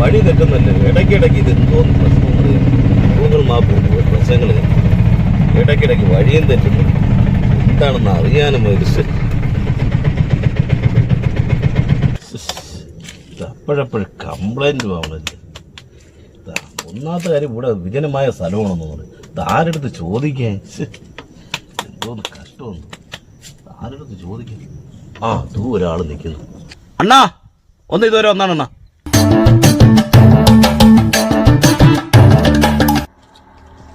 വഴി തെറ്റുന്നല്ലേ? ഇടയ്ക്കിടയ്ക്ക് ഇത് എന്തോ പ്രശ്നങ്ങൾ ഗൂഗിൾ മാപ്പ് പ്രശ്നങ്ങൾ ഇടയ്ക്കിടയ്ക്ക് വഴിയും തെറ്റുന്നു എന്താണെന്ന് അറിയാനും ഒരു അപ്പോഴപ്പോഴും കംപ്ലൈന്റ് ആവണല്ലേ ഒന്നാമത്തെ കാര്യം ഇവിടെ വിജനമായ സ്ഥലമാണെന്ന് തോന്നുന്നു. ആരെടുത്ത് ചോദിക്കാൻ? എന്തോ എന്തോന്ന് കഷ്ടമൊന്നും ആരെടുത്ത് ചോദിക്കാൻ? ആ തൂ ഒരാൾ നിൽക്കുന്നു. അണ്ണാ ഒന്ന് ഇതുവരെ ഒന്നാണ് അണ്ണാ.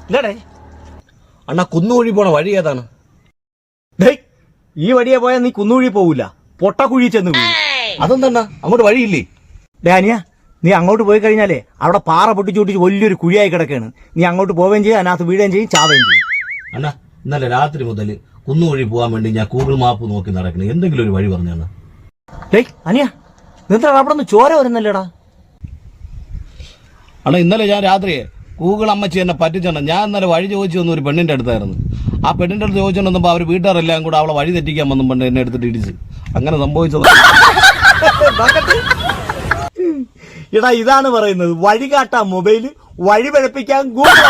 ഇല്ലടേ അണ്ണാ കുന്നുകുഴി പോണ വഴി ഏതാണ്? ഡേയ് ഈ വഴിയെ പോയാൽ നീ കുന്നുകുഴി പോവില്ല പൊട്ടക്കുഴി ചെന്ന് വീഴും. അതെന്താ അങ്ങോട്ട് വഴിയില്ലേ? ഡാനിയ അനിയ നീ അങ്ങോട്ട് പോയി കഴിഞ്ഞാലേ അവിടെ പാറ പൊട്ടിച്ചു പൊട്ടിച്ച് വലിയൊരു കുഴിയായി കിടക്കാണ്. നീ അങ്ങോട്ട് പോവുകയും ചെയ്യും അതിനകത്ത് വീഴുകയും ചെയ്യും ചാവുകയും ചെയ്യും. അണ്ണാ ഇന്നലെ രാത്രി മുതൽ കുന്നുകുഴി പോകാൻ വേണ്ടി ഞാൻ ഗൂഗിൾ മാപ്പ് നോക്കി നടക്കണേ. എന്തെങ്കിലും ഒരു വഴി പറഞ്ഞു ഡേയ് അനിയ നിന്റെ അവിടെ നിന്ന് ചോര വരുന്നല്ലേടാ. അണ്ണാ ഇന്നലെ ഞാൻ രാത്രി ഗൂഗിൾ അമ്മച്ചി എന്നെ പറ്റിച്ചെണ്ണ ഞാൻ ഇന്നലെ വഴി ചോദിച്ചു വന്ന ഒരു പെണ്ണിന്റെ അടുത്തായിരുന്നു. ആ പെണ്ണിന്റെ അടുത്ത് ചോദിച്ചോണ്ട് വന്നപ്പോൾ അവർ വീട്ടുകാരെല്ലാം കൂടെ അവളെ വഴി തെറ്റിക്കാൻ വന്നും പെണ്ണ് എന്നെ എടുത്തിട്ട് ഇടിച്ച്. അങ്ങനെ സംഭവിച്ചത്. എടാ ഇതാണ് പറയുന്നത്. വഴി കാട്ടാൻ മൊബൈൽ വഴി പഴപ്പിക്കാൻ ഗൂഗിൾ